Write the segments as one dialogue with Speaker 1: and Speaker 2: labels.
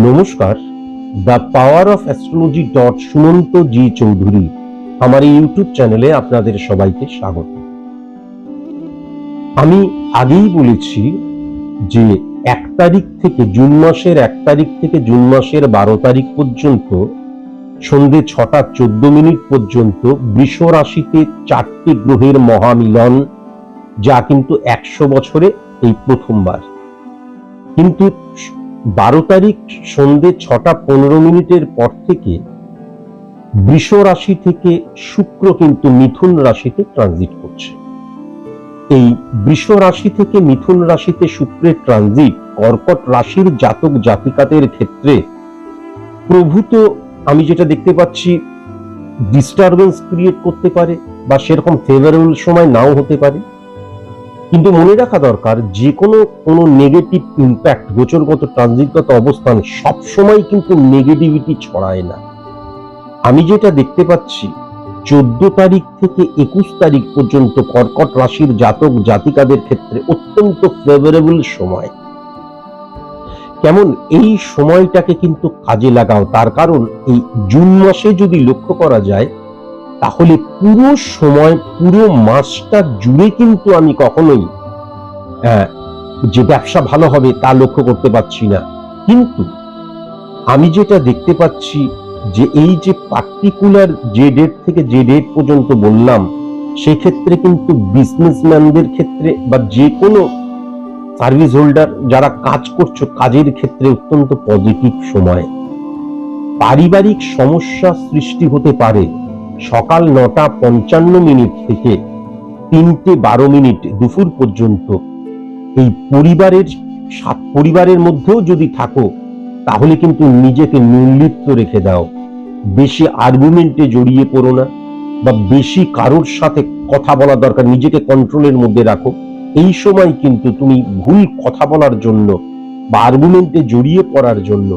Speaker 1: নমস্কার। The power of astrology dot Sumanta G Chowdhury আমার এই ইউটিউব চ্যানেলে আপনাদের সবাইকে স্বাগত। আমি আগেই বলেছি যে এক তারিখ থেকে জুন মাসের এক তারিখ থেকে জুন মাসের বারো তারিখ পর্যন্ত সন্ধে ছটা চোদ্দ মিনিট পর্যন্ত বৃষ রাশিতে চারটি গ্রহের মহামিলন, যা কিন্তু একশো বছরে এই প্রথমবার। কিন্তু বারো তারিখ সন্ধে ছটা পনেরো মিনিটের পর থেকে বৃষ রাশি থেকে শুক্র কিন্তু মিথুন রাশিতে ট্রানজিট করছে। এই বৃষ রাশি থেকে মিথুন রাশিতে শুক্রের ট্রানজিট কর্কট রাশির জাতক জাতিকাদের ক্ষেত্রে প্রভূত আমি যেটা দেখতে পাচ্ছি ডিস্টারবেন্স ক্রিয়েট করতে পারে বা সেরকম ফেভারেবল সময় নাও হতে পারে। কিন্তু মনে রাখা দরকার যে কোনো কোনো নেগেটিভ ইম্প্যাক্ট গোচরগত ট্রানজিটগত অবস্থান সবসময় কিন্তু নেগেটিভিটি ছড়ায় না। আমি যেটা দেখতে পাচ্ছি, চোদ্দ তারিখ থেকে একুশ তারিখ পর্যন্ত কর্কট রাশির জাতক জাতিকাদের ক্ষেত্রে অত্যন্ত ফেভারেবল সময়। কেমন, এই সময়টাকে কিন্তু কাজে লাগাও, তার কারণ এই জুন মাসে যদি লক্ষ্য করা যায় তাহলে পুরো সময়, পুরো মাসটা জুড়ে কিন্তু আমি কখনোই যে ব্যবসা ভালো হবে তা লক্ষ্য করতে পারছি না। কিন্তু আমি যেটা দেখতে পাচ্ছি যে এই যে পার্টিকুলার যে ডেট থেকে যে ডেট পর্যন্ত বললাম সেক্ষেত্রে কিন্তু বিজনেসম্যানদের ক্ষেত্রে বা যে কোনো সার্ভিস হোল্ডার যারা কাজ করছ, কাজের ক্ষেত্রে অত্যন্ত পজিটিভ সময়। পারিবারিক সমস্যা সৃষ্টি হতে পারে। সকাল নটা পঞ্চান্ন মিনিট থেকে তিনটে বারো মিনিট দুপুর পর্যন্ত এই পরিবারের সাত পরিবারের মধ্যেও যদি থাকো, তাহলে কিন্তু নিজেকে নির্লিপ্ত রেখে দাও। বেশি আর্গুমেন্টে জড়িয়ে পড়ো না বা বেশি কারোর সাথে কথা বলা দরকার, নিজেকে কন্ট্রোলের মধ্যে রাখো। এই সময় কিন্তু তুমি ভুল কথা বলার জন্য বা আর্গুমেন্টে জড়িয়ে পড়ার জন্য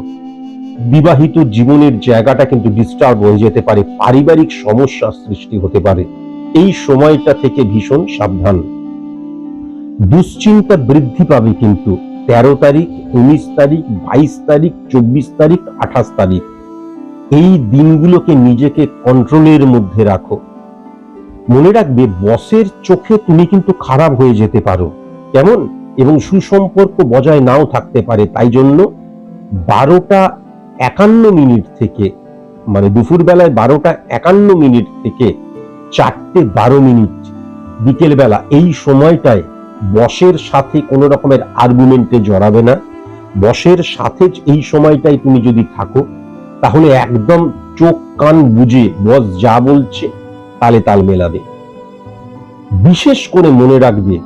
Speaker 1: বিবাহিত জীবনের জায়গাটা কিন্তু ডিস্টার্ব হয়ে যেতে পারে, পারিবারিক সমস্যা সৃষ্টি হতে পারে। এই সময়টা থেকে ভীষণ সাবধান। দুশ্চিন্তা বৃদ্ধি পাবে কিন্তু তেরো তারিখ, উনিশ তারিখ, বাইশ তারিখ, চব্বিশ তারিখ, আঠাশ তারিখ। এই দিনগুলোকে নিজেকে কন্ট্রোলের মধ্যে রাখো। মনে রাখবে বসের চোখে তুমি কিন্তু খারাপ হয়ে যেতে পারো। কেমন? এবং সুসম্পর্ক বজায় নাও থাকতে পারে। তাই জন্য বারোটা একান্ন মিনিট থেকে মানে দুপুর বেলায় বারোটা একান্ন মিনিট থেকে চারটে বারো মিনিট বিকেল বেলা এই সময়টায় বসের সাথে কোনো রকমের আর্গুমেন্টে জড়াবে না। বসের সাথে এই সময়টায় তুমি যদি থাকো, তাহলে একদম চোখ কান বুঝে বস যা বলছে তালে তাল মেলাবে। বিশেষ করে মনে রাখবে,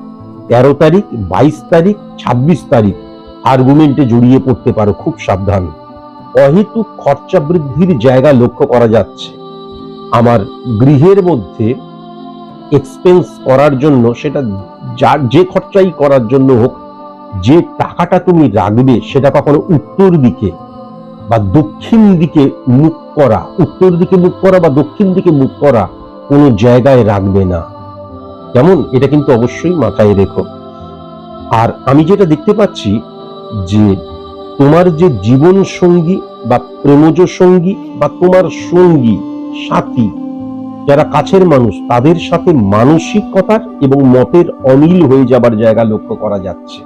Speaker 1: তেরো তারিখ, বাইশ তারিখ, ছাব্বিশ তারিখ আর্গুমেন্টে জড়িয়ে পড়তে পারো খুব সাবধান। অহেতুক খরচা বৃদ্ধির জায়গা লক্ষ্য করা যাচ্ছে। আমার গৃহের মধ্যে এক্সপেন্স করার জন্য সেটা যার যে খরচাই করার জন্য হোক, যে টাকাটা তুমি রাখবে সেটা কখনো উত্তর দিকে বা দক্ষিণ দিকে মুখ করা, উত্তর দিকে মুখ করা বা দক্ষিণ দিকে মুখ করা কোনো জায়গায় রাখবে না। কেমন? এটা কিন্তু অবশ্যই মাথায় রেখো। আর আমি যেটা দেখতে পাচ্ছি যে তোমার যে জীবন সঙ্গী বা প্রেমজ সঙ্গী বা তোমার সঙ্গী সাথী, যারা কাছের মানুষ, তাদের সাথে মানসিকতার এবং মতের অমিল হয়ে যাবার জায়গা লক্ষ্য করা যাচ্ছে।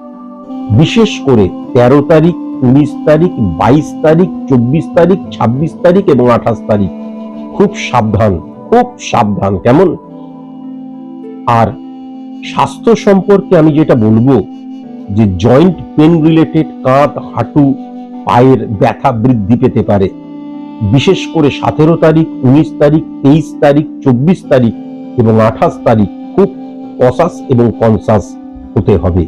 Speaker 1: বিশেষ করে তেরো তারিখ, উনিশ তারিখ, বাইশ তারিখ, চব্বিশ তারিখ, ছাব্বিশ তারিখ এবং আঠাশ তারিখ। খুব সাবধান খুব সাবধান। কেমন? আর স্বাস্থ্য সম্পর্কে আমি যেটা বলব যে জয়েন্ট পেন রিলেটেড কাঁধ, হাঁটু, পায়ের ব্যথা বৃদ্ধি পেতে পারে। বিশেষ করে সতেরো তারিখ, উনিশ তারিখ, তেইশ তারিখ, চব্বিশ তারিখ এবং আঠাশ তারিখ খুব কসাস এবং কনসাস হতে হবে।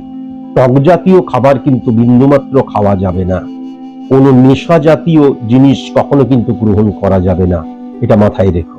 Speaker 1: টক জাতীয় খাবার কিন্তু বিন্দুমাত্র খাওয়া যাবে না। কোনো নেশা জাতীয় জিনিস কখনো কিন্তু গ্রহণ করা যাবে না। এটা মাথায় রেখো।